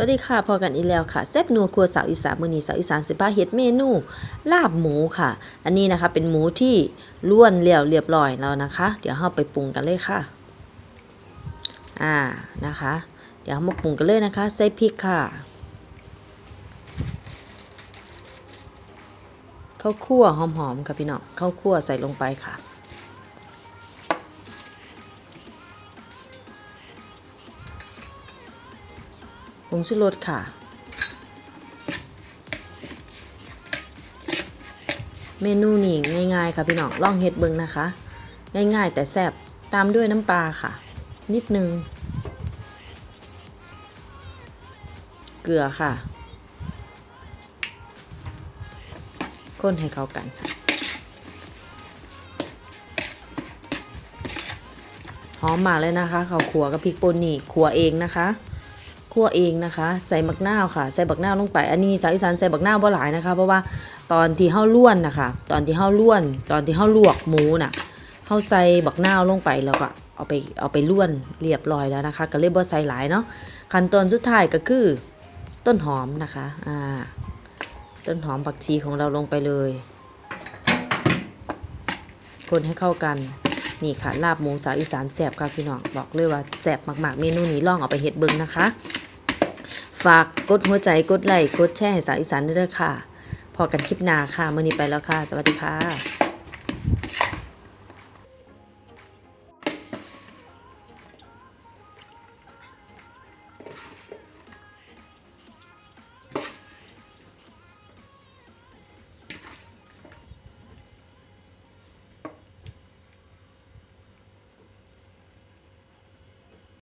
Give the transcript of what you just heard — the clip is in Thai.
วัสดีค่ะพอกันอีกแล้วค่ะแซ่บนัวครัวสาวอีสานมือนีสาวอีสานสิพาเฮ็ดเมนูลาบหมูค่ะ อันนี้นะคะเป็นหมูที่ล้วนแล้วเรียบร้อยแล้วนะคะ เดี๋ยวเราไปปรุงกันเลยค่ะ อ่านะคะ เดี๋ยวเรามาปรุงกันเลยนะคะ ใส่พริกค่ะข้าวคั่วหอมๆค่ะพี่น้องข้าวคั่วใส่ลงไปค่ะ ผงชูรสค่ะ เมนูนี้ง่ายๆค่ะพี่น้องลองเฮ็ดเบิ่งนะคะ ง่ายๆแต่แซ่บตามด้วยน้ำปลาค่ะ นิดนึง เกลือค่ะคนให้เข้ากันค่ะหอมมากเลยนะคะข้าวขัวกับพริกป่นนี่ขัวเองนะคะ คั่วเองนะคะ ใส่บักนาวค่ะ ใส่บักนาวลงไป อันนี้สาวอีสานใส่บักนาวบ่หลายนะคะ เพราะว่าตอนที่เฮาล้วนนะคะ ตอนที่เฮาล้วน ตอนที่เฮาลวกหมูน่ะเฮาใส่บักนาวลงไปแล้วก็เอาไปเอาไปล้วนเรียบร้อยแล้วนะคะ ก็เลยบ่ใส่หลายเนาะ ขั้นตอนสุดท้ายก็คือต้นหอมนะคะ อ่า ต้นหอมผักชีของเราลงไปเลย คนให้เข้ากัน นี่ค่ะ ลาบหมูสาวอีสานแซ่บค่ะพี่น้องบอกเลยว่าแซ่บมากๆ เมนูนี้ลองเอาไปเฮ็ดเบิ่งนะคะ ฝากกดหัวใจกดไลค์กดแชร์ให้สาวอีสานด้วยเด้อค่ะ พอกันคลิปหน้าค่ะมื้อนี้ไปแล้วค่ะ สวัสดีค่ะ